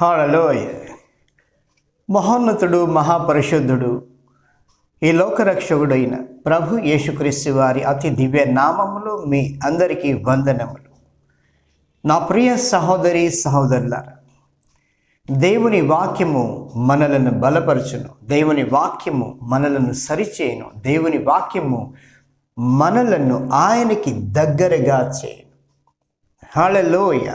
హాళలోయ మహోన్నతుడు మహాపరిశుద్ధుడు ఈ లోకరక్షకుడైన ప్రభు యేసుక్రీస్తు వారి అతి దివ్య నామములు మీ అందరికీ వందనములు. నా ప్రియ సహోదరి సహోదరులారా దేవుని వాక్యము మనలను బలపరచును. దేవుని వాక్యము మనలను సరిచేయను. దేవుని వాక్యము మనలను ఆయనకి దగ్గరగా చేయను. హాళలోయ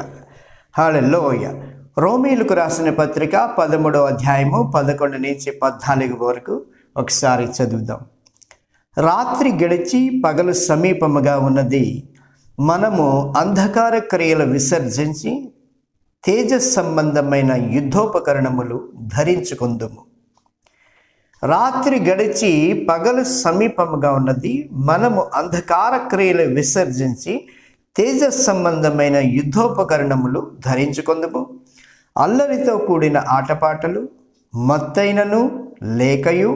హాళలోయ రోమీలకు రాసిన పత్రిక పదమూడో అధ్యాయము పదకొండు నుంచి పద్నాలుగు వరకు ఒకసారి చదువుదాం. రాత్రి గడిచి పగలు సమీపముగా ఉన్నది. మనము అంధకార క్రియలు విసర్జించి తేజ సంబంధమైన యుద్ధోపకరణములు ధరించుకుందుము. రాత్రి గడిచి పగలు సమీపముగా ఉన్నది. మనము అంధకార క్రియలు విసర్జించి తేజ సంబంధమైన యుద్ధోపకరణములు ధరించుకుందుము. అల్లరితో కూడిన ఆటపాటలు మత్తైనను లేకయు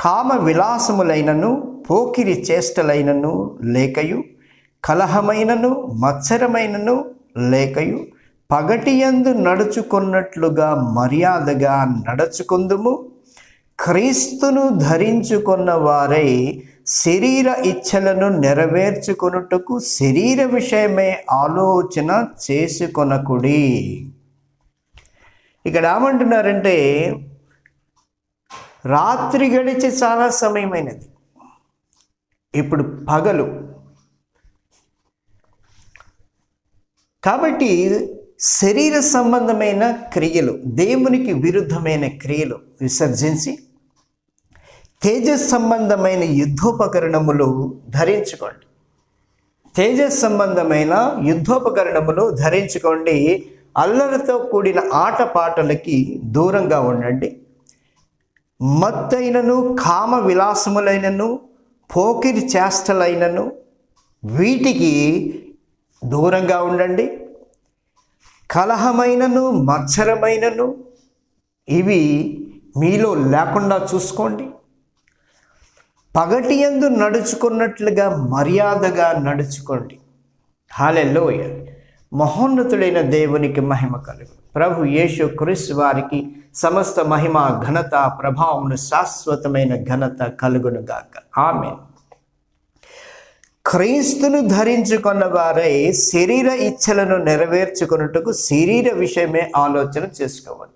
కామ విలాసములైనను పోకిరి చేష్టలైనను లేకయు కలహమైనను మత్సరమైనను లేకయు పగటియందు నడుచుకున్నట్లుగా మర్యాదగా నడుచుకుందుము. క్రీస్తును ధరించుకున్న వారై శరీర ఇచ్ఛలను నెరవేర్చుకొనుటకు శరీర విషయమే ఆలోచన చేసుకొనకుడి. ఇక్కడ ఏమంటున్నారంటే రాత్రి గడిచి చాలా సమయమైనది. ఇప్పుడు పగలు. కాబట్టి శరీర సంబంధమైన క్రియలు దేవునికి విరుద్ధమైన క్రియలు విసర్జించి తేజస్ సంబంధమైన యుద్ధోపకరణములు ధరించుకోండి. తేజస్ సంబంధమైన యుద్ధోపకరణములు ధరించుకోండి. అల్లరితో కూడిన ఆటపాటలకి దూరంగా ఉండండి. మత్తైనను కామ విలాసములైనను పోకిరి చేష్టలైనను వీటికి దూరంగా ఉండండి. కలహమైనను మత్సరమైనను ఇవి మీలో లేకుండా చూసుకోండి. పగటి ఎందు నడుచుకున్నట్లుగా మర్యాదగా నడుచుకోండి. హాలెల్లోయ. మహోన్నతుడైన దేవునికి మహిమ కలుగు. ప్రభు యేసు క్రీస్తు వారికి సమస్త మహిమ ఘనత ప్రభావం శాశ్వతమైన ఘనత కలుగునుగాక ఆమె క్రీస్తును ధరించుకున్న వారై శరీర ఇచ్ఛలను నెరవేర్చుకున్నట్టుకు శరీర విషయమే ఆలోచన చేసుకోవాలి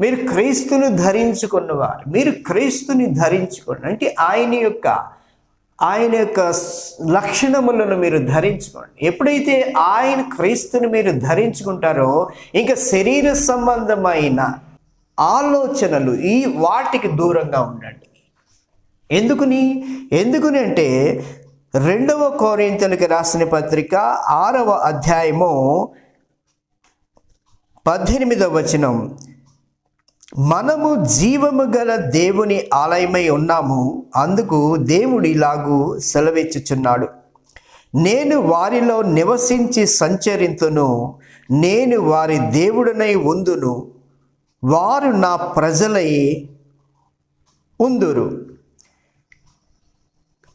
మీరు క్రీస్తును ధరించుకున్నవారు మీరు క్రీస్తుని ధరించుకోండి. అంటే ఆయన యొక్క ఆయన యొక్క లక్షణములను మీరు ధరించుకోండి. ఎప్పుడైతే ఆయన క్రీస్తుని మీరు ధరించుకుంటారో ఇంకా శరీర సంబంధమైన ఆలోచనలు ఈ వాటికి దూరంగా ఉండండి. ఎందుకుని? ఎందుకుని అంటే రెండవ కోరింతలకి రాసిన పత్రిక ఆరవ అధ్యాయము పద్దెనిమిదవ వచనం. మనము జీవము గల దేవుని ఆలయమై ఉన్నాము అందుకు దేవుడు ఇలాగూ సెలవిచ్చుచున్నాడు. నేను వారిలో నివసించి సంచరింతును నేను వారి దేవుడనై ఉందును వారు నా ప్రజలై ఉందురు.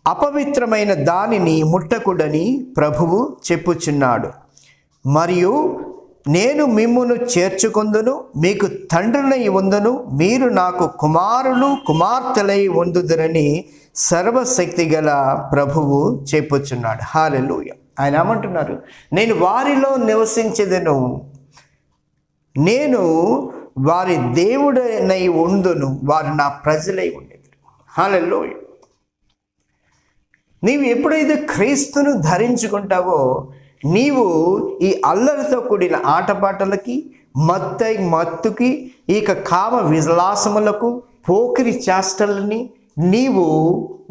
అపవిత్రమైన దానిని ముట్టకుడని ప్రభువు చెప్పుచున్నాడు. మరియు నేను మిమ్మును చేర్చుకుందును మీకు తండ్రినై ఉందును మీరు నాకు కుమారులు కుమార్తెలై ఉందుదురని సర్వశక్తి గల ప్రభువు చెప్పుచున్నాడు. హాలెలూయ ఆయన ఏమంటున్నారు? నేను వారిలో నివసించేదను. నేను వారి దేవుడనై ఉందును వారు నా ప్రజలై ఉండేది హాలెలూయ నీవు ఎప్పుడైతే క్రీస్తును ధరించుకుంటావో నీవు ఈ అల్లరితో కూడిన ఆటపాటలకి మత్తై మత్తుకి ఇక కామ విలాసములకు పోకిరి చేష్టలని నీవు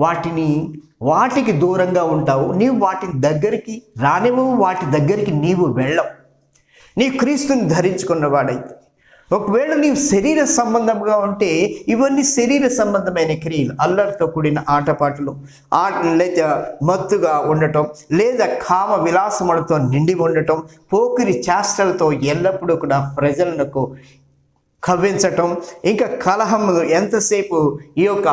వాటిని వాటికి దూరంగా ఉంటావు. నీవు వాటి దగ్గరికి రానివ్వవు వాటి దగ్గరికి నీవు వెళ్ళవు. నీ క్రీస్తుని ధరించుకున్నవాడైతే ఒకవేళ నీవు శరీర సంబంధంగా ఉంటే ఇవన్నీ శరీర సంబంధమైన క్రియలు అల్లరితో కూడిన ఆటపాటలు. ఆట లేదా మత్తుగా ఉండటం లేదా కామ విలాసములతో నిండి ఉండటం పోకిరి చేష్టలతో ఎల్లప్పుడూ కూడా ప్రజలకు కవ్వించటం ఇంకా కలహములు ఎంతసేపు ఈ యొక్క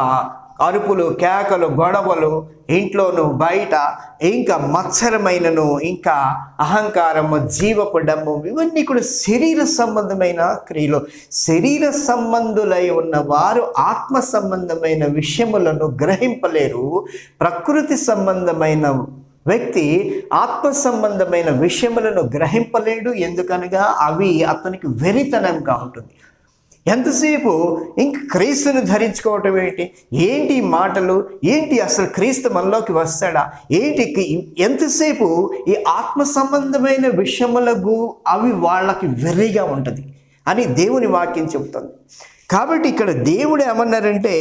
అరుపులు కేకలు గొడవలు ఇంట్లోను బయట ఇంకా మత్సరమైనను ఇంకా అహంకారము జీవపు డమ్ము ఇవన్నీ కూడా శరీర సంబంధమైన క్రియలు. శరీర సంబంధులై ఉన్న వారు ఆత్మ సంబంధమైన విషయములను గ్రహింపలేరు. ప్రకృతి సంబంధమైన వ్యక్తి ఆత్మ సంబంధమైన విషయములను గ్రహింపలేడు. ఎందుకనగా అవి అతనికి వెరితనంగా ఉంటుంది. ఎంతసేపు ఇంక క్రీస్తుని ధరించుకోవటం ఏంటి? ఏంటి మాటలు? ఏంటి అసలు క్రీస్తు మనలోకి వస్తాడా? ఏంటి ఎంతసేపు ఈ ఆత్మ సంబంధమైన విషయములకు అవి వాళ్ళకి వెర్రిగా ఉంటుంది అని దేవుని వాక్యం చెబుతుంది. కాబట్టి ఇక్కడ దేవుడు ఏమన్నారంటే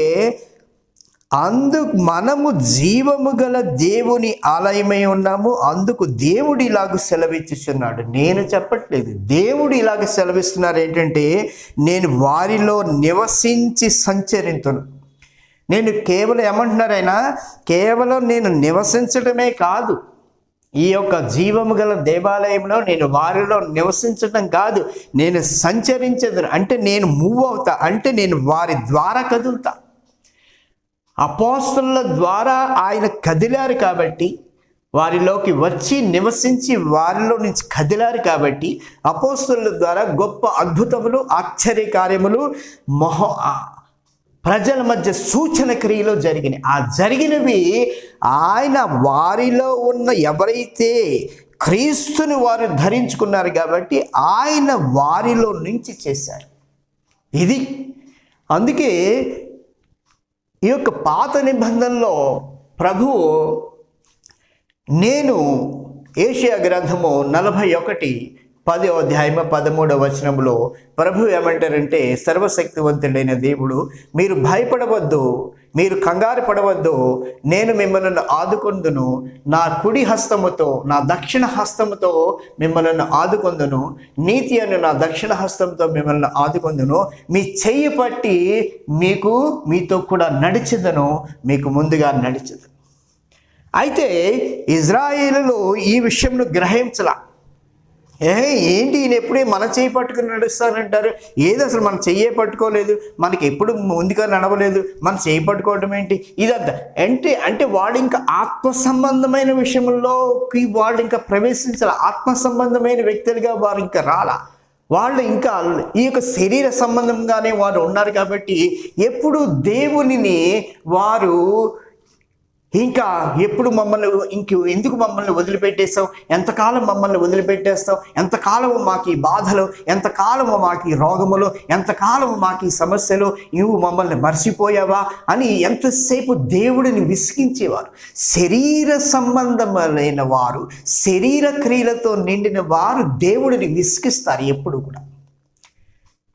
అందుకు మనము జీవము గల దేవుని ఆలయమై ఉన్నాము అందుకు దేవుడు ఇలాగ సెలవిచ్చుచున్నాడు నేను చెప్పట్లేదు. దేవుడు ఇలాగ సెలవిస్తున్నారు ఏంటంటే నేను వారిలో నివసించి సంచరింతును. నేను కేవలం ఏమంటున్నారు ఆయన? కేవలం నేను నివసించడమే కాదు. ఈ యొక్క జీవము గల దేవాలయంలో నేను వారిలో నివసించడం కాదు. నేను సంచరించదు అంటే నేను మూవ్ అవుతా. అంటే నేను వారి ద్వారా కదులుతా. అపోస్తుల ద్వారా ఆయన కదిలారు కాబట్టి వారిలోకి వచ్చి నివసించి వారిలో నుంచి కదిలారు కాబట్టి అపోస్తుల ద్వారా గొప్ప అద్భుతములు ఆశ్చర్య కార్యములు మహో ప్రజల మధ్య సూచన క్రియలు జరిగినాయి. ఆ జరిగినవి ఆయన వారిలో ఉన్న ఎవరైతే క్రీస్తుని వారు ధరించుకున్నారు కాబట్టి ఆయన వారిలో నుంచి చేశారు. ఇది అందుకే ఈ యొక్క పాత నిబంధనలో ప్రభువు నేను ఏషియా గ్రంథము నలభై ఒకటి పదో అధ్యాయము పదమూడవ వచనంలో ప్రభు ఏమంటారంటే సర్వశక్తివంతుడైన దేవుడు మీరు భయపడవద్దు మీరు కంగారు పడవద్దు. నేను మిమ్మల్ని ఆదుకొందును. నా కుడి హస్తముతో నా దక్షిణ హస్తముతో మిమ్మల్ని ఆదుకొందును. నీతి అని నా దక్షిణ హస్తంతో మిమ్మల్ని ఆదుకొందును. మీ చెయ్యి పట్టి మీకు మీతో కూడా నడిచిదను. మీకు ముందుగా నడిచెదను. అయితే ఇజ్రాయేలులు ఈ విషయంను గ్రహించలా. ఏంటి ఈయన ఎప్పుడే మన చేయి పట్టుకుని నడుస్తానంటారు? ఏది అసలు మనం చెయ్యే పట్టుకోలేదు? మనకి ఎప్పుడు ముందుగా నడవలేదు? మనం చేయి పట్టుకోవడం ఏంటి? ఇదంతా. అంటే అంటే వాడు ఇంకా ఆత్మ సంబంధమైన విషయంలోకి వాళ్ళు ఇంకా ప్రవేశించాలి. ఆత్మ సంబంధమైన వ్యక్తులుగా వారు ఇంకా రాలా. వాళ్ళు ఇంకా ఈ యొక్క శరీర సంబంధంగానే వారు ఉన్నారు కాబట్టి ఎప్పుడు దేవునిని వారు ఇంకా ఎప్పుడు మమ్మల్ని ఇంక ఎందుకు మమ్మల్ని వదిలిపెట్టేస్తావు ఎంతకాలం మమ్మల్ని వదిలిపెట్టేస్తావు? ఎంతకాలం మాకు ఈ బాధలు? ఎంతకాలము మాకు ఈ రోగములు? ఎంతకాలము మాకు ఈ సమస్యలు? నువ్వు మమ్మల్ని మర్చిపోయావా? అని ఎంతసేపు దేవుడిని విసిగించేవారు. శరీర సంబంధమైన వారు శరీర క్రియలతో నిండిన వారు దేవుడిని విసిగిస్తారు ఎప్పుడు కూడా.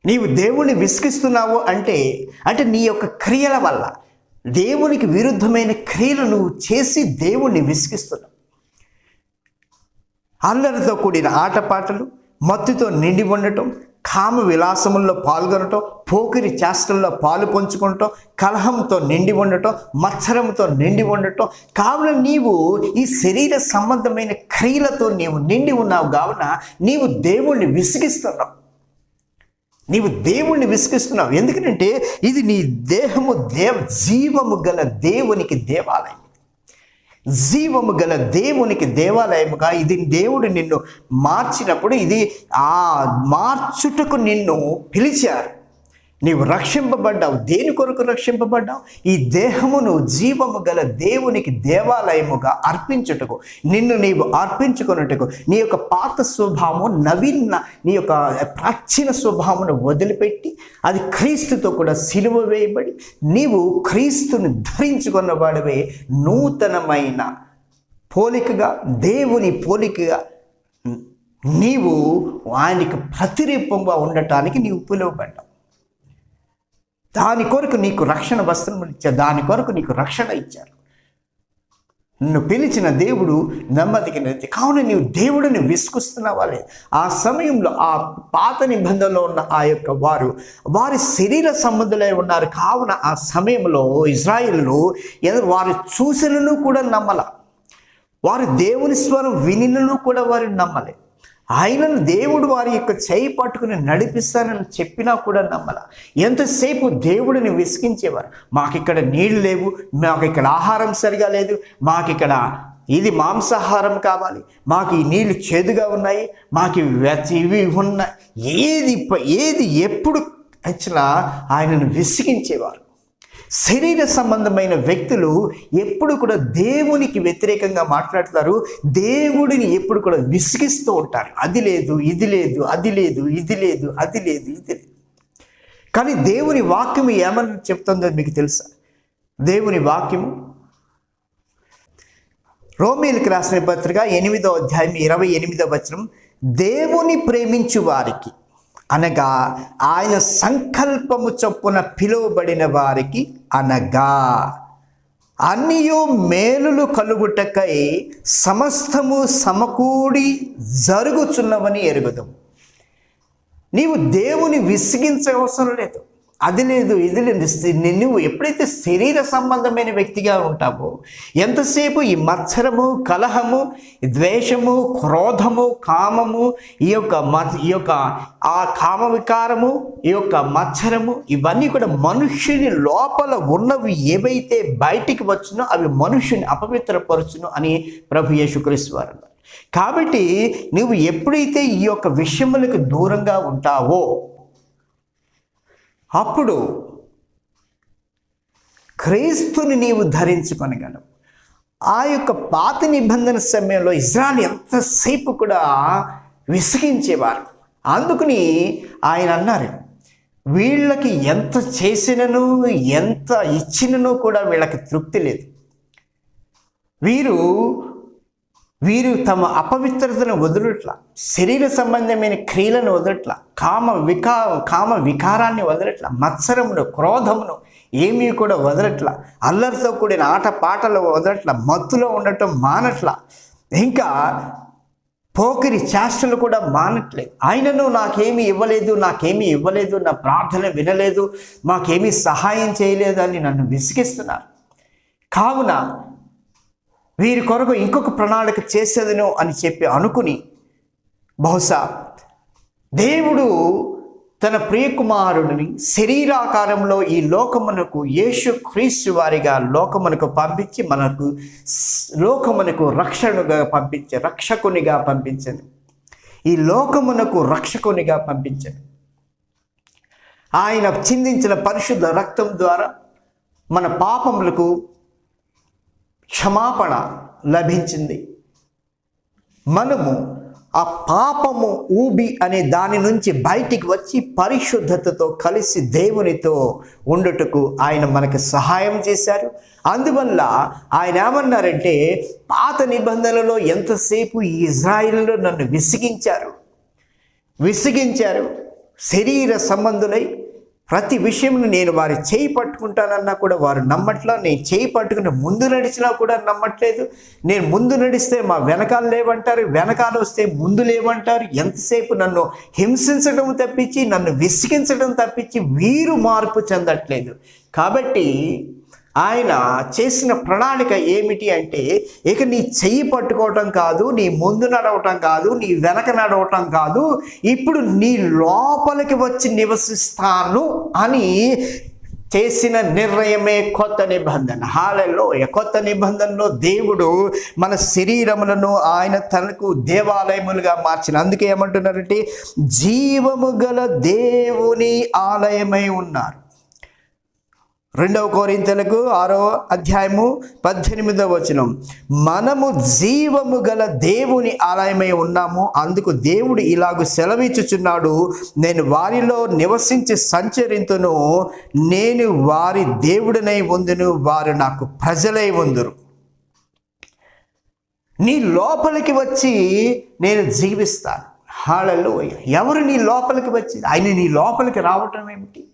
నీవు దేవుణ్ణి విసిగిస్తున్నావు అంటే అంటే నీ యొక్క క్రియల వల్ల. దేవునికి విరుద్ధమైన క్రియలు నువ్వు చేసి దేవుణ్ణి విసిగిస్తున్నావు. అల్లరితో కూడిన ఆటపాటలు మత్తుతో నిండి ఉండటం కామ విలాసముల్లో పాల్గొనటం పోకిరి చేష్టల్లో పాలు పంచుకుంటాం కలహంతో నిండి ఉండటం మత్సరంతో నిండి ఉండటం కావున నీవు ఈ శరీర సంబంధమైన క్రియలతో నీవు నిండి ఉన్నావు. కావున నీవు దేవుణ్ణి విసిగిస్తున్నావు. నీవు దేవుణ్ణి విసిగిస్తున్నావు. ఎందుకంటే ఇది నీ దేహము దేవ జీవము గల దేవునికి దేవాలయం. జీవము గల దేవునికి దేవాలయముగా ఇది దేవుడు నిన్ను మార్చినప్పుడు ఇది ఆ మార్చుటకు నిన్ను పిలిచారు. నీవు రక్షింపబడ్డావు. దేని కొరకు రక్షింపబడ్డావు? ఈ దేహమును జీవము గల దేవునికి దేవాలయముగా అర్పించుటకు. నిన్ను నీవు అర్పించుకున్నట్టుకు నీ యొక్క పాత స్వభావము నవీన నీ యొక్క ప్రాచీన స్వభావమును వదిలిపెట్టి అది క్రీస్తుతో కూడా సిలువ వేయబడి నీవు క్రీస్తుని ధరించుకున్న వాడివే నూతనమైన పోలికగా దేవుని పోలికగా నీవు ఆయనకి ప్రతిరూపంగా ఉండటానికి నీవు పిలువబడ్డావు. దాని కొరకు నీకు రక్షణ వస్త్రములు ఇచ్చారు. దాని కొరకు నీకు రక్షణ ఇచ్చారు. నిన్ను పిలిచిన దేవుడు నెమ్మదికి నెత్తి కావున నీవు దేవుడిని విసుకుస్తున్నావా లేదు? ఆ సమయంలో ఆ పాత నిబంధనలో ఉన్న ఆ యొక్క వారు వారి శరీర సంబంధులై ఉన్నారు. కావున ఆ సమయంలో ఇజ్రాయిల్లో వారి చూసినను కూడా నమ్మల. వారు దేవుని స్వరం వినినను కూడా వారు నమ్మలే. ఆయనను దేవుడు వారి యొక్క చేయి పట్టుకుని నడిపిస్తానని చెప్పినా కూడా నమ్మల. ఎంతసేపు దేవుడిని విసిగించేవారు? మాకు ఇక్కడ నీళ్ళు లేవు మాకు ఇక్కడ ఆహారం సరిగా లేదు మాకు ఇక్కడ ఇది మాంసాహారం కావాలి మాకు ఈ నీళ్ళు చేదుగా ఉన్నాయి మాకు ఇవి ఉన్నాయి. ఏది ఏది ఎప్పుడు వచ్చినా ఆయనను విసిగించేవారు. శరీర సంబంధమైన వ్యక్తులు ఎప్పుడు కూడా దేవునికి వ్యతిరేకంగా మాట్లాడతారు. దేవుడిని ఎప్పుడు కూడా విసిగిస్తూ ఉంటారు. అది లేదు ఇది లేదు అది లేదు ఇది లేదు అది లేదు ఇది లేదు. కానీ దేవుని వాక్యం ఏమని చెప్తుందో మీకు తెలుసా? దేవుని వాక్యము రోమీలకు రాసిన పత్రిక ఎనిమిదో అధ్యాయం ఇరవై ఎనిమిదో వచనం దేవుని ప్రేమించు వారికి అనగా ఆయన సంకల్పము చొప్పున పిలువబడిన వారికి అనగా. అన్నియు మేలులు కలుగుటకై సమస్తము సమకూడి జరుగుచున్నవని ఎరుగుదాం నీవు దేవుని విసిగించవసరం లేదు. అది లేదు ఇది లేదు. నువ్వు ఎప్పుడైతే శరీర సంబంధమైన వ్యక్తిగా ఉంటావో ఎంతసేపు ఈ మత్సరము కలహము ద్వేషము క్రోధము కామము ఈ యొక్క మ ఈ యొక్క ఆ కామ వికారము ఈ యొక్క మత్సరము ఇవన్నీ కూడా మనుష్యుని లోపల ఉన్నవి ఏవైతే బయటికి వచ్చునో అవి మనుష్యుని అపవిత్రపరచును అని ప్రభు యేసుక్రీస్తు వారు కాబట్టి నువ్వు ఎప్పుడైతే ఈ యొక్క విషయములకు దూరంగా ఉంటావో అప్పుడు క్రీస్తుని నీవు ధరించుకొనగలవు. ఆ యొక్క పాత నిబంధన సమయంలో ఇజ్రాయల్ ఎంతసేపు కూడా విసిగించేవారు. అందుకని ఆయన అన్నారు వీళ్ళకి ఎంత చేసినను ఎంత ఇచ్చినను కూడా వీళ్ళకి తృప్తి లేదు. వీరు వీరు తమ అపవిత్రతను వదలట్ల శరీర సంబంధమైన క్రియలను వదలట్ల కామ వికా కామ వికారాన్ని వదలట్ల మత్సరమును క్రోధమును ఏమీ కూడా వదలట్ల అల్లరితో కూడిన ఆట పాటలు వదలట్ల మత్తులో ఉండటం మానట్ల. ఇంకా పోకిరి చేష్టలు కూడా మానట్లేదు ఆయనను నాకేమీ ఇవ్వలేదు నాకేమీ ఇవ్వలేదు నా ప్రార్థన వినలేదు మాకేమీ సహాయం చేయలేదు అని నన్ను విసిగిస్తున్నారు. కావున వీరి కొరకు ఇంకొక ప్రణాళిక చేసేదను అని చెప్పి అనుకుని బహుశా దేవుడు తన ప్రియకుమారుడిని శరీరాకారంలో ఈ లోకమునకు యేసు క్రీస్తు వారిగా లోకమునకు పంపించి మనకు లోకమునకు రక్షణగా పంపించే రక్షకునిగా పంపించను. ఈ లోకమునకు రక్షకునిగా పంపించను. ఆయన చిందించిన పరిశుద్ధ రక్తం ద్వారా మన పాపములకు క్షమాపణ లభించింది. మనము ఆ పాపము ఊబి అనే దాని నుంచి బయటికి వచ్చి పరిశుద్ధతతో కలిసి దేవునితో ఉండుటకు ఆయన మనకు సహాయం చేశారు. అందువల్ల ఆయన ఏమన్నారంటే పాత నిబంధనలలో ఎంతసేపు ఈ ఇజ్రాయిల్లో నన్ను విసిగించారు? విసిగించారు. శరీర సంబంధులై ప్రతి విషయంలో నేను వారి చేయి పట్టుకుంటానన్నా కూడా వారు నమ్మట్లా నేను చేయి పట్టుకుని ముందు నడిచినా కూడా నమ్మట్లేదు. నేను ముందు నడిస్తే మా వెనకాల లేవంటారు వెనకాల వస్తే ముందు లేవంటారు. ఎంతసేపు నన్ను హింసించడం తప్పించి నన్ను విసిగించడం తప్పించి వీరు మార్పు చెందట్లేదు. కాబట్టి ఆయన చేసిన ప్రణాళిక ఏమిటి అంటే ఇక నీ చెయ్యి పట్టుకోవటం కాదు నీ ముందు నడవటం కాదు నీ వెనక నడవటం కాదు ఇప్పుడు నీ లోపలికి వచ్చి నివసిస్తాను అని చేసిన నిర్ణయమే కొత్త నిబంధన. హాలలో కొత్త నిబంధనలో దేవుడు మన శరీరములను ఆయన తనకు దేవాలయములుగా మార్చిన. అందుకే ఏమంటున్నారంటే జీవము గల దేవుని ఆలయమై ఉన్నారు. రెండవ కోరింతలకు ఆరో అధ్యాయము పద్దెనిమిదవ వచనం. మనము జీవము గల దేవుని ఆలయమై ఉన్నాము. అందుకు దేవుడు ఇలాగ సెలవిచ్చుచున్నాడు. నేను వారిలో నివసించి సంచరింతును. నేను వారి దేవుడినై ఉందును. వారు నాకు ప్రజలై ఉందురు. నీ లోపలికి వచ్చి నేను జీవిస్తాను. హాళలో ఎవరు నీ లోపలికి వచ్చి? ఆయన నీ లోపలికి రావటం ఏమిటి?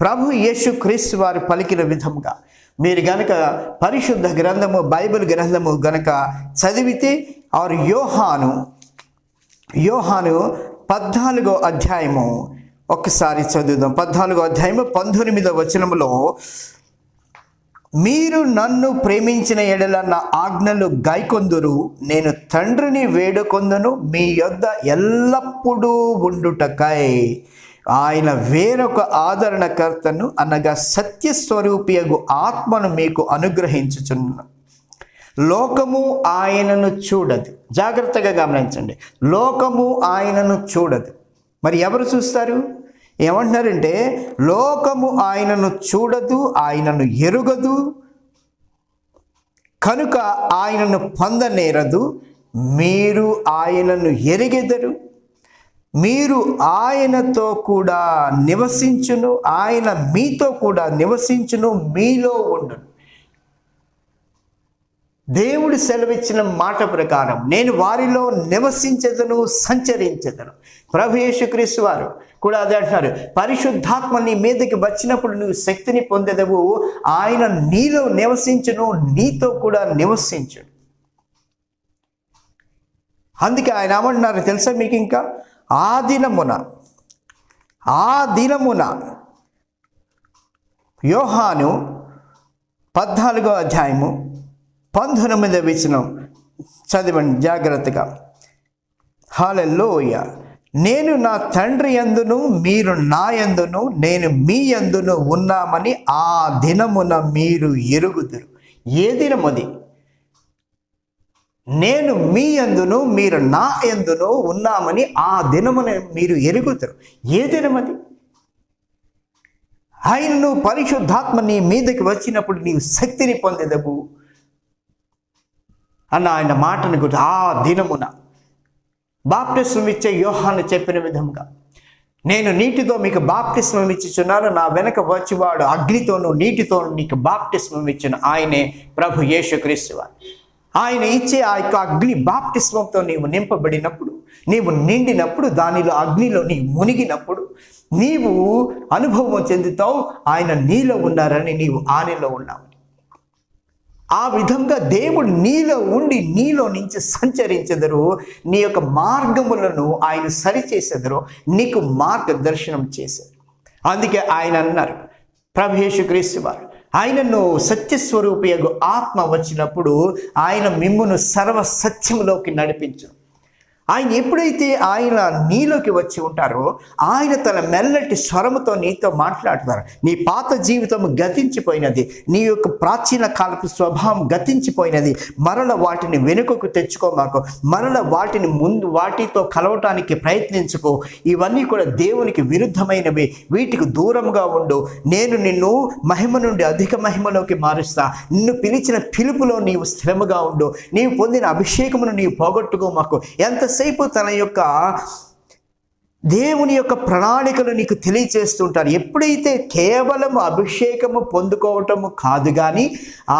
ప్రభు యేసు క్రీస్తు వారు పలికిన విధముగా మీరు గనక పరిశుద్ధ గ్రంథము బైబిల్ గ్రంథము గనక చదివితే ఆరు యోహాను యోహాను పద్నాలుగో అధ్యాయము. ఒక్కసారి చదువుదాం. పద్నాలుగో అధ్యాయము పంతొమ్మిదో వచనములో మీరు నన్ను ప్రేమించిన ఎడల నా ఆజ్ఞలు గాయకొందురు నేను తండ్రిని వేడుకొందును మీ యొద్ద ఎల్లప్పుడూ ఉండుటకై. ఆయన వేరొక ఆదరణకర్తను అనగా సత్యస్వరూపియగు ఆత్మను మీకు అనుగ్రహించుచున్నాను లోకము ఆయనను చూడదు. జాగ్రత్తగా గమనించండి. లోకము ఆయనను చూడదు. మరి ఎవరు చూస్తారు? ఏమంటున్నారంటే లోకము ఆయనను చూడదు ఆయనను ఎరుగదు కనుక ఆయనను పొందనేరదు మీరు ఆయనను ఎరిగెదరు. మీరు ఆయనతో కూడా నివసించును ఆయన మీతో కూడా నివసించును మీలో ఉండును దేవుడు సెలవిచ్చిన మాట ప్రకారం నేను వారిలో నివసించదను సంచరించదను. ప్రభు యేసుక్రీస్తు వారు కూడా అదే అంటున్నారు పరిశుద్ధాత్మ నీ మీదకి వచ్చినప్పుడు నువ్వు శక్తిని పొందెదవు ఆయన నీలో నివసించును నీతో కూడా నివసించును. అందుకే ఆయన ఏమంటున్నారు తెలుసా మీకు ఇంకా? ఆ దినమున ఆ దినమున యోహాను పద్నాలుగో అధ్యాయము పంతొమ్మిదవ వచనం చదివండి జాగ్రత్తగా. హాలలోయ నేను నా తండ్రి ఎందును మీరు నా యందును నేను మీ ఎందును ఉన్నామని ఆ దినమున మీరు ఎరుగుదురు. ఏ దినమది? నేను మీ ఎందును మీరు నా ఎందును ఉన్నామని ఆ దినమున మీరు ఎరుగుతారు ఏ దినమది ఆయనను పరిశుద్ధాత్మ నీ మీదకి వచ్చినప్పుడు నీవు శక్తిని పొందేదవు అన్న ఆయన మాటను గురించి ఆ దినమున బాప్టిస్మం ఇచ్చే యోహాన్ని చెప్పిన విధంగా నేను నీటితో మీకు బాప్టిస్మం ఇచ్చుచున్నాను నా వెనక వచ్చివాడు అగ్నితోనూ నీటితోనూ నీకు బాప్టిస్మం ఇచ్చిన. ఆయనే ప్రభు యేసుక్రీస్తు వారు. ఆయన ఇచ్చే ఆ యొక్క అగ్ని బాప్టిస్మంతో నీవు నింపబడినప్పుడు నీవు నిండినప్పుడు దానిలో అగ్నిలో నీ మునిగినప్పుడు నీవు అనుభవం చెందుతావు ఆయన నీలో ఉన్నారని నీవు ఆయనలో ఉన్నావు. ఆ విధంగా దేవుడు నీలో ఉండి నీలో నుంచి సంచరించెదరు నీ యొక్క మార్గములను ఆయన సరిచేసెదరు నీకు మార్గదర్శనం చేశారు. అందుకే ఆయన అన్నారు ప్రభేషు క్రీస్తు వారు ఆయనను సత్యస్వరూపియగు ఆత్మ వచ్చినప్పుడు ఆయన మిమ్మును సర్వ సత్యంలోకి నడిపించు ఆయన ఎప్పుడైతే ఆయన నీలోకి వచ్చి ఉంటారో ఆయన తన మెల్లటి స్వరముతో నీతో మాట్లాడతారు. నీ పాత జీవితం గతించిపోయినది. నీ యొక్క ప్రాచీన కాలపు స్వభావం గతించిపోయినది. మరల వాటిని వెనుకకు తెచ్చుకో మాకు. మరల వాటిని ముందు వాటితో కలవటానికి ప్రయత్నించుకో. ఇవన్నీ కూడా దేవునికి విరుద్ధమైనవి. వీటికి దూరంగా ఉండు. నేను నిన్ను మహిమ నుండి అధిక మహిమలోకి మారుస్తా. నిన్ను పిలిచిన పిలుపులో నీవు స్థిరముగా ఉండు. నీవు పొందిన అభిషేకమును నీవు పోగొట్టుకో మాకు. ఎంతసేపు తన యొక్క దేవుని యొక్క ప్రణాళికలు నీకు తెలియచేస్తుంటారు? ఎప్పుడైతే కేవలం అభిషేకము పొందుకోవటము కాదు కానీ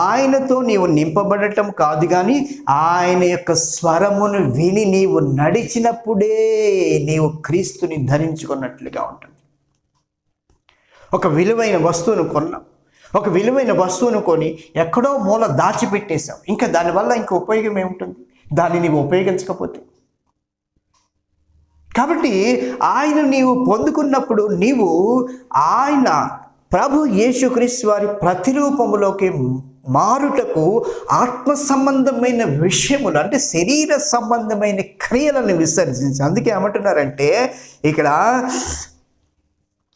ఆయనతో నీవు నింపబడటం కాదు కానీ ఆయన యొక్క స్వరమును విని నీవు నడిచినప్పుడే నీవు క్రీస్తుని ధరించుకున్నట్లుగా ఉంటుంది ఒక విలువైన వస్తువును కొన్నాం. ఒక విలువైన వస్తువును కొని ఎక్కడో మూల దాచిపెట్టేశాం. ఇంకా దానివల్ల ఇంకా ఉపయోగం ఏముంటుంది? దాన్ని నీవు ఉపయోగించకపోతే. కాబట్టి ఆయన నీవు పొందుకున్నప్పుడు నీవు ఆయన ప్రభు యేసుక్రీస్తు వారి ప్రతిరూపములోకి మారుటకు ఆత్మ సంబంధమైన విషయములు అంటే శరీర సంబంధమైన క్రియలను విసర్జించి అందుకే ఏమంటున్నారంటే ఇక్కడ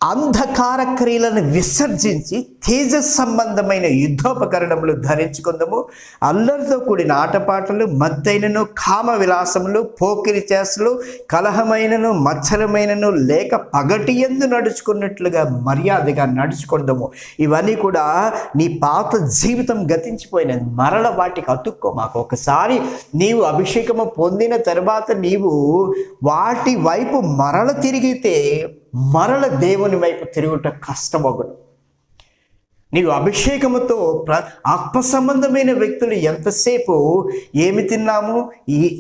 అంధకార క్రియలను విసర్జించి తేజ సంబంధమైన యుద్ధోపకరణములు ధరించుకుందాము. అల్లరితో కూడిన ఆటపాటలు మత్తైనను కామ విలాసములు పోకిరి చేసలు కలహమైనను మచ్చరమైనను లేక పగటి ఎందు నడుచుకున్నట్లుగా మర్యాదగా నడుచుకుందాము. ఇవన్నీ కూడా నీ పాత జీవితం గతించిపోయినది మరల వాటికి అతుక్కో మాకు. ఒకసారి నీవు అభిషేకము పొందిన తర్వాత నీవు వాటి వైపు మరల తిరిగితే మరల దేవుని వైపు తిరుగుట కష్టమగును. నీవు అభిషేకముతో ప్ర ఆత్మ సంబంధమైన వ్యక్తులు ఎంతసేపు ఏమి తిన్నాము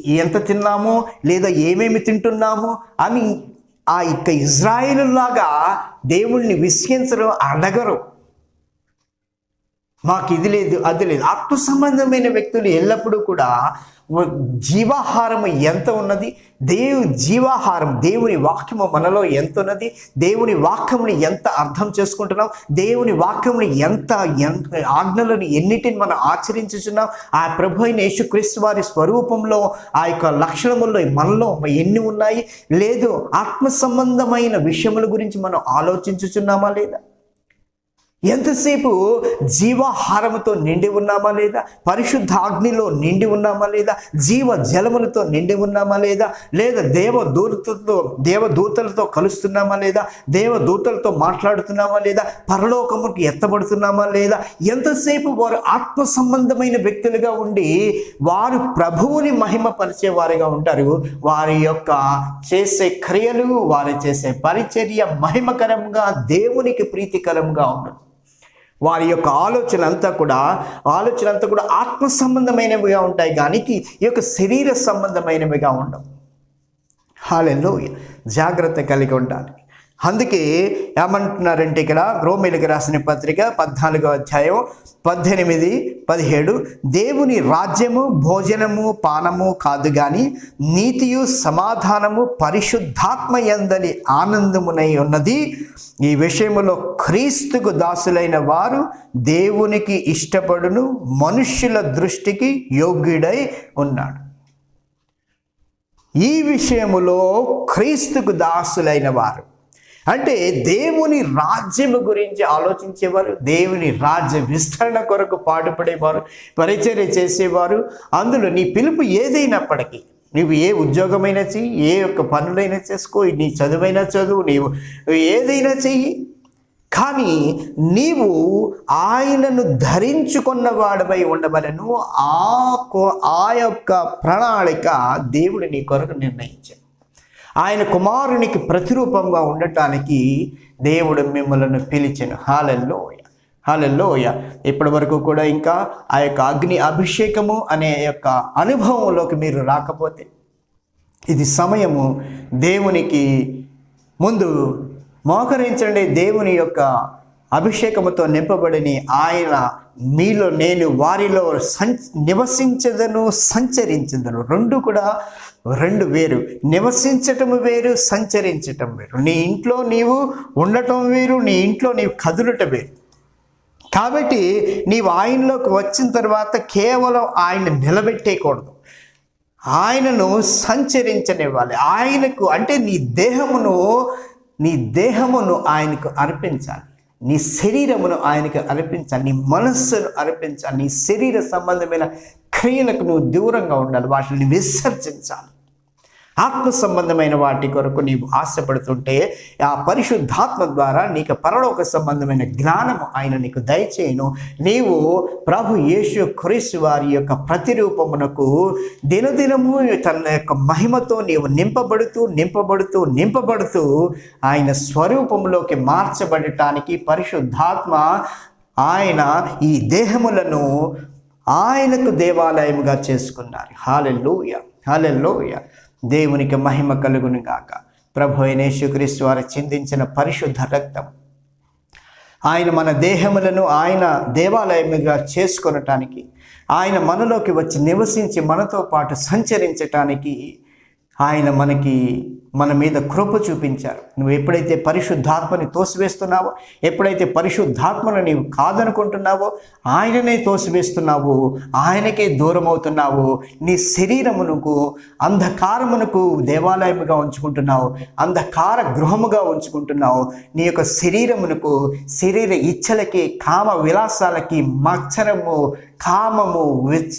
ఎంత తిన్నాము లేదా ఏమేమి తింటున్నాము అని ఆ యొక్క ఇజ్రాయిల్లాగా దేవుణ్ణి విశ్వించరు అడగరు. మాకు ఇది లేదు అది లేదు. ఆత్మ సంబంధమైన వ్యక్తులు ఎల్లప్పుడూ కూడా జీవాహారము ఎంత ఉన్నది? దేవు జీవాహారం దేవుని వాక్యము మనలో ఎంత ఉన్నది? దేవుని వాక్యముని ఎంత అర్థం చేసుకుంటున్నాం? దేవుని వాక్యముని ఎంత ఎంత ఆజ్ఞలను ఎన్నిటిని మనం ఆచరించుచున్నాం? ఆ ప్రభు అయిన యేసుక్రీస్తు వారి స్వరూపంలో ఆ యొక్క లక్షణముల్లో మనలో ఎన్ని ఉన్నాయి? లేదు ఆత్మ సంబంధమైన విషయముల గురించి మనం ఆలోచించుచున్నామా లేదా? ఎంతసేపు జీవాహారముతో నిండి ఉన్నామా లేదా? పరిశుద్ధ అగ్నిలో నిండి ఉన్నామా లేదా? జీవ జలములతో నిండి ఉన్నామా లేదా? లేదా దేవదూతలతో దేవదూతలతో కలుస్తున్నామా లేదా? దేవదూతలతో మాట్లాడుతున్నామా లేదా? పరలోకముకి ఎత్తబడుతున్నామా లేదా? ఎంతసేపు వారు ఆత్మ సంబంధమైన వ్యక్తులుగా ఉండి వారు ప్రభువుని మహిమపరిచే వారిగా ఉంటారు? వారి యొక్క చేసే క్రియలు వారు చేసే పరిచర్య మహిమకరంగా దేవునికి ప్రీతికరంగా ఉండదు. వారి యొక్క ఆలోచన అంతా కూడా ఆలోచన అంతా కూడా ఆత్మ సంబంధమైనవిగా ఉంటాయి కానీ ఈ యొక్క శరీర సంబంధమైనవిగా ఉండవు. హాలెల్లో జాగ్రత్త కలిగి ఉండాలి. అందుకే ఏమంటున్నారంటే ఇక్కడ రోమిలకు రాసిన పత్రిక పద్నాలుగో అధ్యాయం పద్దెనిమిది పదిహేడు దేవుని రాజ్యము భోజనము పానము కాదు కానీ నీతియు సమాధానము పరిశుద్ధాత్మ ఎందలి ఆనందమునై ఉన్నది. ఈ విషయంలో క్రీస్తుకు దాసులైన వారు దేవునికి ఇష్టపడును మనుష్యుల దృష్టికి యోగ్యుడై ఉన్నాడు. ఈ విషయములో క్రీస్తుకు దాసులైన వారు అంటే దేవుని రాజ్యము గురించి ఆలోచించేవారు దేవుని రాజ్య విస్తరణ కొరకు పాటుపడేవారు పరిచర్య చేసేవారు. అందులో నీ పిలుపు ఏదైనప్పటికీ నువ్వు ఏ ఉద్యోగమైనా చెయ్యి ఏ యొక్క పనులైనా చేసుకో నీ చదువైనా చదువు నీవు ఏదైనా చెయ్యి. కానీ నీవు ఆయనను ధరించుకున్న వాడిపై ఉండవలను ఆ ఆ యొక్క ప్రణాళిక దేవుడు నీ కొరకు నిర్ణయించాడు. ఆయన కుమారునికి ప్రతిరూపంగా ఉండటానికి దేవుడు మిమ్మల్ని పిలిచిన. హాలల్లోయ హాలల్లోయ ఇప్పటి వరకు కూడా ఇంకా ఆ యొక్క అగ్ని అభిషేకము అనే యొక్క అనుభవంలోకి మీరు రాకపోతే ఇది సమయము దేవునికి ముందు మోకరించండి. దేవుని యొక్క అభిషేకముతో నింపబడిని ఆయన మీలో నేను వారిలో సం నివసించదను సంచరించదను. రెండు కూడా రెండు వేరు. నివసించటం వేరు సంచరించటం వేరు. నీ ఇంట్లో నీవు ఉండటం వేరు నీ ఇంట్లో నీవు కదులటం వేరు. కాబట్టి నీవు ఆయనలోకి వచ్చిన తర్వాత కేవలం ఆయన నిలబెట్టేయకూడదు. ఆయనను సంచరించనివ్వాలి. ఆయనకు అంటే నీ దేహమును నీ దేహమును ఆయనకు అర్పించాలి. నీ శరీరమును ఆయనకు అర్పించాలి నీ మనస్సును అర్పించాలి నీ శరీర సంబంధమైన క్రియలకు నువ్వు దూరంగా ఉండాలి వాటిని విసర్జించాలి. ఆత్మ సంబంధమైన వాటి కొరకు నీవు ఆశపడుతుంటే ఆ పరిశుద్ధాత్మ ద్వారా నీకు పరలోక సంబంధమైన జ్ఞానము ఆయన నీకు దయచేయను. నీవు ప్రభు యేసు క్రీస్తు వారి యొక్క ప్రతిరూపమునకు దినదినము తన యొక్క మహిమతో నీవు నింపబడుతూ నింపబడుతూ నింపబడుతూ ఆయన స్వరూపంలోకి మార్చబడటానికి పరిశుద్ధాత్మ ఆయన ఈ దేహములను ఆయనకు దేవాలయముగా చేసుకున్నారు. Hallelujah hallelujah. దేవునికి మహిమ కలుగును గాక. ప్రభు అయిన యేసుక్రీస్తు వారు చిందించిన పరిశుద్ధ రక్తం. ఆయన మన దేహములను ఆయన దేవాలయముగా చేసుకొనటానికి ఆయన మనలోకి వచ్చి నివసించి మనతో పాటు సంచరించటానికి ఆయన మనకి మన మీద కృప చూపించారు. నువ్వు ఎప్పుడైతే పరిశుద్ధాత్మని తోసివేస్తున్నావో ఎప్పుడైతే పరిశుద్ధాత్మను నీవు కాదనుకుంటున్నావో ఆయననే తోసివేస్తున్నావు ఆయనకే దూరం అవుతున్నావు నీ శరీరమునకు అంధకారమునకు దేవాలయముగా ఉంచుకుంటున్నావు అంధకార గృహముగా ఉంచుకుంటున్నావు. నీ యొక్క శరీరమునకు శరీర ఇచ్చలకి కామ విలాసాలకి మచ్చరము కామము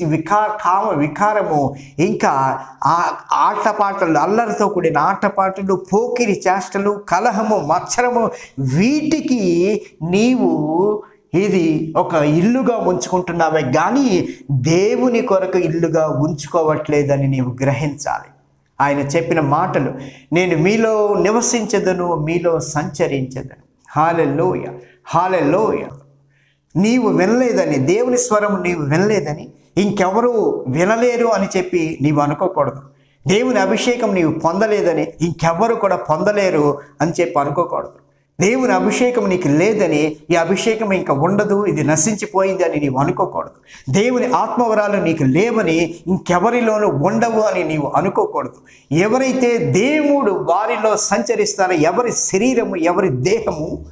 వికా కామ వికారము ఇంకా ఆ ఆటపాటలు అల్లరితో కూడిన ఆటపాటలు పోకిరి చేష్టలు కలహము మత్సరము వీటికి నీవు ఇది ఒక ఇల్లుగా ఉంచుకుంటున్నావే కానీ దేవుని కొరకు ఇల్లుగా ఉంచుకోవట్లేదని నీవు గ్రహించాలి. ఆయన చెప్పిన మాటలు నేను మీలో నివసించదను మీలో సంచరించదను. హాలెల్లోయ హాలెల్లోయ నీవు వినలేదని దేవుని స్వరం నీవు వినలేదని ఇంకెవరూ వినలేరు అని చెప్పి నీవు అనుకోకూడదు. దేవుని అభిషేకం నీవు పొందలేదని ఇంకెవ్వరు కూడా పొందలేరు అని చెప్పి అనుకోకూడదు. దేవుని అభిషేకం నీకు లేదని ఈ అభిషేకం ఇంకా ఉండదు ఇది నశించిపోయింది అని నీవు అనుకోకూడదు. దేవుని ఆత్మవరాలు నీకు లేవని ఇంకెవరిలోనూ ఉండవు అని నీవు అనుకోకూడదు. ఎవరైతే దేవుడు వారిలో సంచరిస్తారో ఎవరి శరీరము ఎవరి దేహము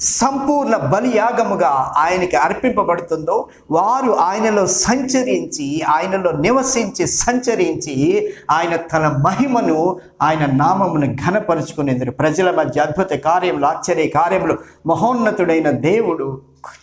సంపూర్ణ బలియాగముగా ఆయనకి అర్పింపబడుతుందో వారు ఆయనలో సంచరించి ఆయనలో నివసించి సంచరించి ఆయన తన మహిమను ఆయన నామమును ఘనపరుచుకునేందుకు ప్రజల మధ్య అద్భుత కార్యములు ఆశ్చర్య కార్యములు మహోన్నతుడైన దేవుడు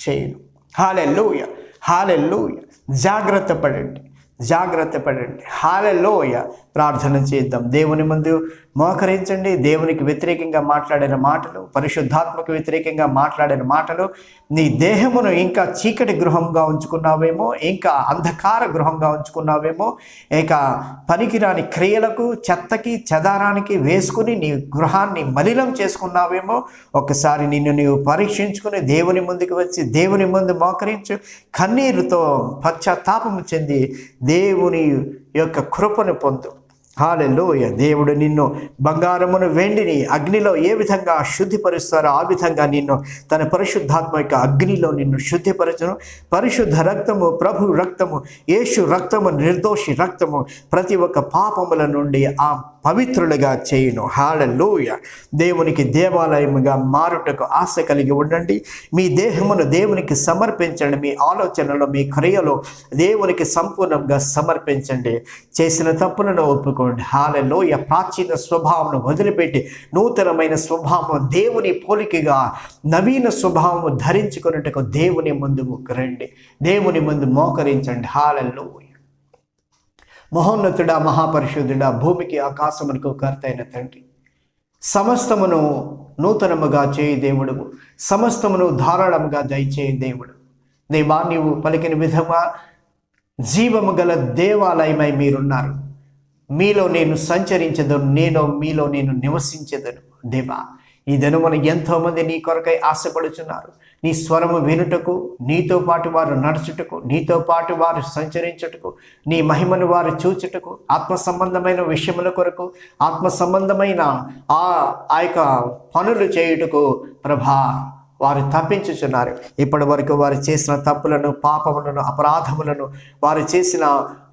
చేయను. హాలెల్లోయ హాలెల్లోయ జాగ్రత్త పడండి జాగ్రత్త పడండి. హాలెల్లోయ ప్రార్థన చేద్దాం. దేవుని ముందు మోకరించండి. దేవునికి వ్యతిరేకంగా మాట్లాడిన మాటలు పరిశుద్ధాత్మకు వ్యతిరేకంగా మాట్లాడిన మాటలు నీ దేహమును ఇంకా చీకటి గృహంగా ఉంచుకున్నావేమో ఇంకా అంధకార గృహంగా ఉంచుకున్నావేమో ఇక పనికిరాని క్రియలకు చెత్తకి చెదారానికి వేసుకుని నీ గృహాన్ని మలినం చేసుకున్నావేమో ఒకసారి నిన్ను నీవు పరీక్షించుకుని దేవుని ముందుకు వచ్చి దేవుని ముందు మోకరించు. కన్నీరుతో పశ్చాత్తాపము చెంది దేవుని యొక్క కృపను పొందు. హాలెల్లోయ దేవుడు నిన్ను బంగారమును వెండిని అగ్నిలో ఏ విధంగా శుద్ధిపరుస్తారో ఆ విధంగా నిన్ను తన పరిశుద్ధాత్మ యొక్క అగ్నిలో నిన్ను శుద్ధిపరచను. పరిశుద్ధ రక్తము ప్రభు రక్తము యేసు రక్తము నిర్దోషి రక్తము ప్రతి ఒక్క పాపముల నుండి ఆ పవిత్రులుగా చేయును. హాలలోయ దేవునికి దేవాలయముగా మారుటకు ఆశ కలిగి ఉండండి. మీ దేహమును దేవునికి సమర్పించండి. మీ ఆలోచనలో మీ క్రియలో దేవునికి సంపూర్ణంగా సమర్పించండి. చేసిన తప్పులను ఒప్పుకోండి. హాలలోయ ప్రాచీన స్వభావం వదిలిపెట్టి నూతనమైన స్వభావం దేవుని పోలికగా నవీన స్వభావము ధరించుకున్నట్టుకు దేవుని ముందు రండి దేవుని ముందు మోకరించండి. హాలలోయ మహోన్నతుడా మహాపరిశుద్ధుడా భూమికి ఆకాశమునకు కర్త అయిన తండ్రి. సమస్తమును నూతనముగా చేయి దేవుడు. సమస్తమును ధారాళముగా దయచేయి దేవుడు. దేవా నీవు పలికిన విధంగా జీవము గల దేవాలయమై మీరున్నారు. మీలో నేను సంచరించదను నేను మీలో నేను నివసించదను. దేవా ఈ దినమున ఎంతోమంది నీ కొరకై ఆశపడుచున్నారు. నీ స్వరము వినుటకు నీతో పాటు వారు నడుచుటకు నీతో పాటు వారు సంచరించుటకు నీ మహిమను వారు చూచుటకు ఆత్మ సంబంధమైన విషయముల కొరకు ఆత్మ సంబంధమైన ఆ ఆ యొక్క పనులు చేయుటకు ప్రభా వారు తప్పించుచున్నారు. ఇప్పటి వరకు వారు చేసిన తప్పులను పాపములను అపరాధములను వారు చేసిన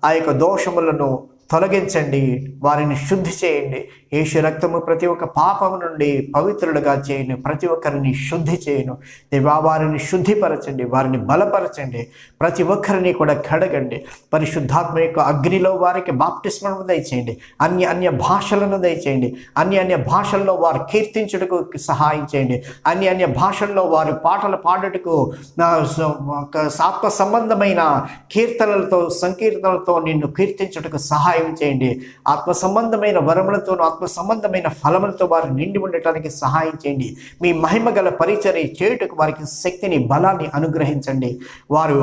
ఆ యొక్క దోషములను తొలగించండి వారిని శుద్ధి చేయండి. యేసు రక్తము ప్రతి ఒక్క పాపము నుండి పవిత్రులుగా చేయను ప్రతి ఒక్కరిని శుద్ధి చేయను. దేవా వారిని శుద్ధిపరచండి వారిని బలపరచండి. ప్రతి ఒక్కరిని కూడా కడగండి. పరిశుద్ధాత్మ యొక్క అగ్నిలో వారికి బాప్టిస్మను దయచేయండి. అన్య అన్య భాషలను దయచేయండి. అన్య అన్య భాషల్లో వారు కీర్తించుటకు సహాయం చేయండి. అన్య అన్య భాషల్లో వారు పాటలు పాడుటకు సాత్వ సంబంధమైన కీర్తనలతో సంకీర్తనలతో నిన్ను కీర్తించుటకు సహాయం సహాయం చేయండి. ఆత్మ సంబంధమైన వరములతోనూ ఆత్మ సంబంధమైన ఫలములతో వారు నిండి ఉండటానికి సహాయం చేయండి. మీ మహిమ గల పరిచర్య చేయుటకు వారికి శక్తిని బలాన్ని అనుగ్రహించండి. వారు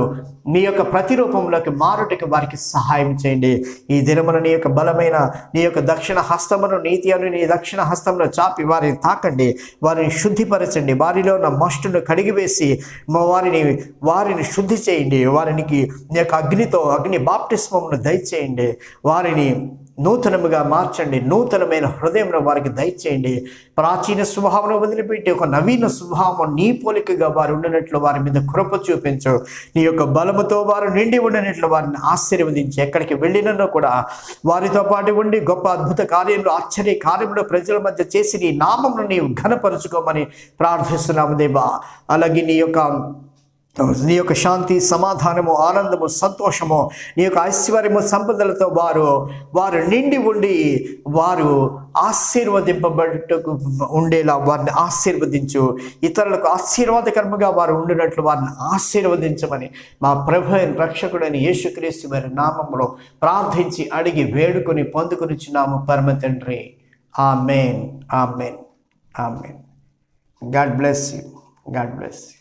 నీ యొక్క ప్రతిరూపంలోకి మారుటకు వారికి సహాయం చేయండి. ఈ దినమున నీ యొక్క బలమైన నీ యొక్క దక్షిణ హస్తమును నీతి అను నీ దక్షిణ హస్తంలో చాపి వారిని తాకండి. వారిని శుద్ధిపరచండి. వారిలో ఉన్న మస్టును కడిగివేసి వారిని వారిని శుద్ధి చేయండి. వారికి నీ యొక్క అగ్నితో అగ్ని బాప్టిస్మమును దయచేయండి. వారి వారిని నూతనముగా మార్చండి. నూతనమైన హృదయంలో వారికి దయచేయండి. ప్రాచీన స్వభావం వదిలిపెట్టి ఒక నవీన స్వభావం నీ పోలికగా వారు ఉండినట్లు వారి మీద కృప చూపించు. నీ యొక్క బలముతో వారు నిండి ఉండినట్లు వారిని ఆశీర్వదించి ఎక్కడికి వెళ్ళినను కూడా వారితో పాటు ఉండి గొప్ప అద్భుత కార్యంలో ఆశ్చర్య కార్యంలో ప్రజల మధ్య చేసి నీ నామమును నీవు ఘనపరుచుకోమని ప్రార్థిస్తున్నాము దేవా. అలాగే నీ యొక్క నీ యొక్క శాంతి సమాధానము ఆనందము సంతోషము నీ యొక్క ఐశ్వర్యము సంపదలతో వారు వారు నిండి ఉండి వారు ఆశీర్వదింపబడుటకు ఉండేలా వారిని ఆశీర్వదించు. ఇతరులకు ఆశీర్వాదకరముగా వారు ఉండినట్లు వారిని ఆశీర్వదించమని మా ప్రభు రక్షకుడైన యేసుక్రీస్తు వారి నామంలో ప్రార్థించి అడిగి వేడుకొని పొందుకొనిచున్నాము పరమ తండ్రి. Amen. Amen. Amen. God bless you. God bless you.